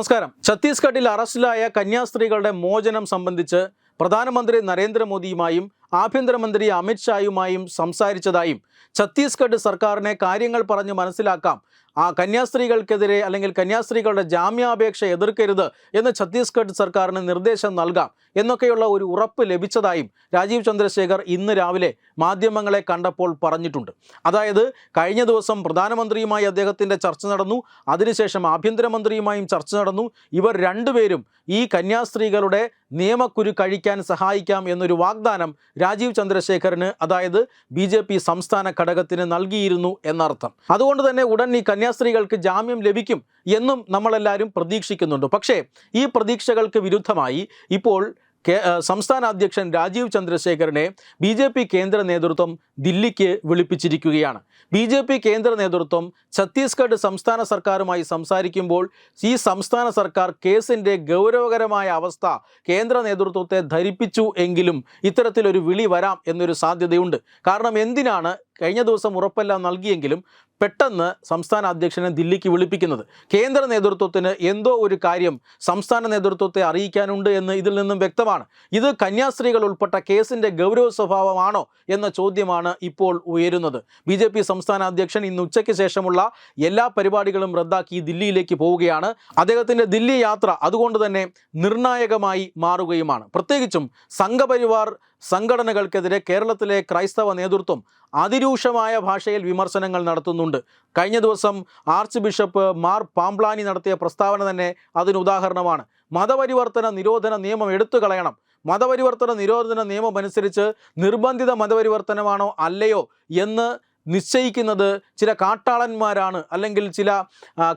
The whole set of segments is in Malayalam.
നമസ്കാരം. ഛത്തീസ്ഗഡിൽ അറസ്റ്റിലായ കന്യാസ്ത്രീകളുടെ മോചനം സംബന്ധിച്ച് പ്രധാനമന്ത്രി നരേന്ദ്രമോദിയുമായും ആഭ്യന്തരമന്ത്രി അമിത്ഷായുമായും സംസാരിച്ചതായും ഛത്തീസ്ഗഡ് സർക്കാരിനെ കാര്യങ്ങൾ പറഞ്ഞ് മനസ്സിലാക്കാം. ആ കന്യാസ്ത്രീകൾക്കെതിരെ അല്ലെങ്കിൽ കന്യാസ്ത്രീകളുടെ ജാമ്യാപേക്ഷ എതിർക്കരുത് എന്ന് ഛത്തീസ്ഗഡ് സർക്കാരിന് നിർദ്ദേശം നൽകാം എന്നൊക്കെയുള്ള ഒരു ഉറപ്പ് ലഭിച്ചതായും രാജീവ് ചന്ദ്രശേഖർ ഇന്ന് രാവിലെ മാധ്യമങ്ങളെ കണ്ടപ്പോൾ പറഞ്ഞിട്ടുണ്ട്. അതായത് കഴിഞ്ഞ ദിവസം പ്രധാനമന്ത്രിയുമായി അദ്ദേഹത്തിന്റെ ചർച്ച നടന്നു അതിനുശേഷം ആഭ്യന്തരമന്ത്രിയുമായും ചർച്ച നടന്നു. ഇവർ രണ്ടുപേരും ഈ കന്യാസ്ത്രീകളുടെ നിയമക്കുരു കഴിക്കാൻ സഹായിക്കാം എന്നൊരു വാഗ്ദാനം രാജീവ് ചന്ദ്രശേഖറിന് അതായത് ബി ജെ പി സംസ്ഥാന ഘടകത്തിന് നൽകിയിരുന്നു എന്നർത്ഥം. അതുകൊണ്ട് തന്നെ ഉടൻ ഈ കന്യാസ്ത്രീകൾക്ക് ജാമ്യം ലഭിക്കും എന്നും നമ്മളെല്ലാവരും പ്രതീക്ഷിക്കുന്നുണ്ട്. പക്ഷേ ഈ പ്രതീക്ഷകൾക്ക് വിരുദ്ധമായി ഇപ്പോൾ സംസ്ഥാന അധ്യക്ഷൻ രാജീവ് ചന്ദ്രശേഖരനെ ബി ജെ പി കേന്ദ്ര നേതൃത്വം ദില്ലിക്ക് വിളിപ്പിച്ചിരിക്കുകയാണ്. ബി ജെ പി കേന്ദ്ര നേതൃത്വം ഛത്തീസ്ഗഡ് സംസ്ഥാന സർക്കാരുമായി സംസാരിക്കുമ്പോൾ ഈ സംസ്ഥാന സർക്കാർ കേസിന്റെ ഗൗരവകരമായ അവസ്ഥ കേന്ദ്ര നേതൃത്വത്തെ ധരിപ്പിച്ചു എങ്കിലും ഇത്തരത്തിലൊരു വിളി വരാം എന്നൊരു സാധ്യതയുണ്ട്. കാരണം എന്തിനാണ് കഴിഞ്ഞ ദിവസം ഉറപ്പെല്ലാം നൽകിയെങ്കിലും പെട്ടെന്ന് സംസ്ഥാന അധ്യക്ഷനെ ദില്ലിക്ക് വിളിപ്പിക്കുന്നത്. കേന്ദ്ര നേതൃത്വത്തിന് എന്തോ ഒരു കാര്യം സംസ്ഥാന നേതൃത്വത്തെ അറിയിക്കാനുണ്ട് എന്ന് ഇതിൽ നിന്നും വ്യക്തമാണ്. ഇത് കന്യാസ്ത്രീകൾ ഉൾപ്പെട്ട കേസിന്റെ ഗൗരവ സ്വഭാവമാണോ എന്ന ചോദ്യമാണ് ഇപ്പോൾ ഉയരുന്നത്. ബി സംസ്ഥാന അധ്യക്ഷൻ ഇന്ന് ഉച്ചയ്ക്ക് ശേഷമുള്ള എല്ലാ പരിപാടികളും റദ്ദാക്കി ദില്ലിയിലേക്ക് പോവുകയാണ്. അദ്ദേഹത്തിന്റെ ദില്ലി യാത്ര അതുകൊണ്ട് തന്നെ നിർണായകമായി മാറുകയുമാണ്. പ്രത്യേകിച്ചും സംഘപരിവാർ സംഘടനകൾക്കെതിരെ കേരളത്തിലെ ക്രൈസ്തവ നേതൃത്വം അതിരൂക്ഷമായ ഭാഷയിൽ വിമർശനങ്ങൾ നടത്തുന്നുണ്ട്. കഴിഞ്ഞ ദിവസം ആർച്ച് ബിഷപ്പ് മാർ പാംപ്ലാനി നടത്തിയ പ്രസ്താവന തന്നെ അതിന് ഉദാഹരണമാണ്. മതപരിവർത്തന നിരോധന നിയമം എടുത്തു കളയണം. മതപരിവർത്തന നിരോധന നിയമം അനുസരിച്ച് നിർബന്ധിത മതപരിവർത്തനമാണോ അല്ലയോ എന്ന് നിശ്ചയിക്കുന്നത് ചില കാട്ടാളന്മാരാണ് അല്ലെങ്കിൽ ചില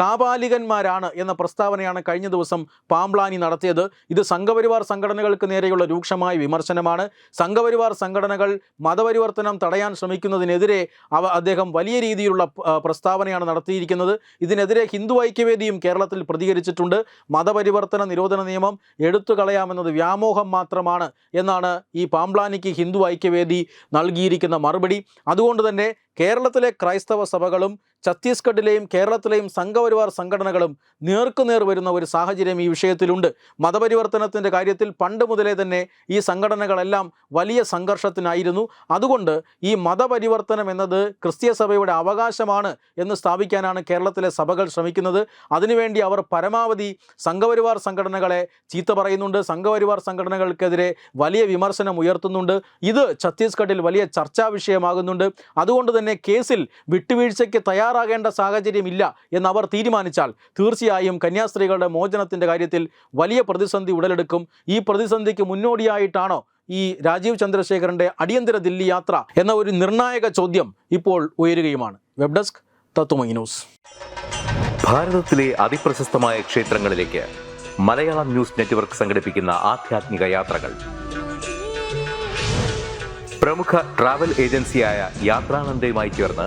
കാപാലികന്മാരാണ് എന്ന പ്രസ്താവനയാണ് കഴിഞ്ഞ ദിവസം പാംപ്ലാനി നടത്തിയത്. ഇത് സംഘപരിവാർ സംഘടനകൾക്ക് നേരെയുള്ള രൂക്ഷമായ വിമർശനമാണ്. സംഘപരിവാർ സംഘടനകൾ മതപരിവർത്തനം തടയാൻ ശ്രമിക്കുന്നതിനെതിരെ അവ അദ്ദേഹം വലിയ രീതിയിലുള്ള പ്രസ്താവനയാണ് നടത്തിയിരിക്കുന്നത്. ഇതിനെതിരെ ഹിന്ദു ഐക്യവേദിയും കേരളത്തിൽ പ്രതികരിച്ചിട്ടുണ്ട്. മതപരിവർത്തന നിരോധന നിയമം എടുത്തു കളയാമെന്നത് വ്യാമോഹം മാത്രമാണ് എന്നാണ് ഈ പാംപ്ലാനിക്ക് ഹിന്ദു ഐക്യവേദി നൽകിയിരിക്കുന്ന മറുപടി. അതുകൊണ്ട് തന്നെ കേരളത്തിലെ ക്രൈസ്തവ സഭകളും ഛത്തീസ്ഗഡിലെയും കേരളത്തിലെയും സംഘപരിവാർ സംഘടനകളും നേർക്കുനേർ വരുന്ന ഒരു സാഹചര്യം ഈ വിഷയത്തിലുണ്ട്. മതപരിവർത്തനത്തിന്റെ കാര്യത്തിൽ പണ്ട് മുതലേ തന്നെ ഈ സംഘടനകളെല്ലാം വലിയ സംഘർഷത്തിനായിരുന്നു. അതുകൊണ്ട് ഈ മതപരിവർത്തനം എന്നത് ക്രിസ്തീയ സഭയുടെ അവകാശമാണ് എന്ന് സ്ഥാപിക്കാനാണ് കേരളത്തിലെ സഭകൾ ശ്രമിക്കുന്നത്. അതിനുവേണ്ടി അവർ പരമാവധി സംഘപരിവാർ സംഘടനകളെ ചീത്ത പറയുന്നുണ്ട്. സംഘപരിവാർ സംഘടനകൾക്കെതിരെ വലിയ വിമർശനം ഉയർത്തുന്നുണ്ട്. ഇത് ഛത്തീസ്ഗഡിൽ വലിയ ചർച്ചാ വിഷയമാകുന്നുണ്ട്. അതുകൊണ്ട് തന്നെ കേസിൽ വിട്ടുവീഴ്ചയ്ക്ക് തയ്യാറാകേണ്ട സാഹചര്യമില്ല എന്ന് അവർ തീരുമാനിച്ചാൽ തീർച്ചയായും കന്യാസ്ത്രീകളുടെ മോചനത്തിന്റെ കാര്യത്തിൽ വലിയ പ്രതിസന്ധി ഉടലെടുക്കും. ഈ പ്രതിസന്ധിക്ക് മുന്നോടിയായിട്ടാണോ ഈ രാജീവ് ചന്ദ്രശേഖരന്റെ അടിയന്തര ദില്ലി യാത്ര എന്ന ഒരു നിർണായക ചോദ്യം ഇപ്പോൾ ഉയരുകയുമാണ്. Web desk Tatwamayi news. ഭാരതത്തിലെ അതിപ്രശസ്തമായ ക്ഷേത്രങ്ങളിലേക്ക് മലയാളം ന്യൂസ് നെറ്റ്വർക്ക് സംഘടിപ്പിക്കുന്ന ആധ്യാത്മിക യാത്രകൾ. പ്രമുഖ ട്രാവൽ ഏജൻസിയായ യാത്രാനന്ദയുമായി ചേർന്ന്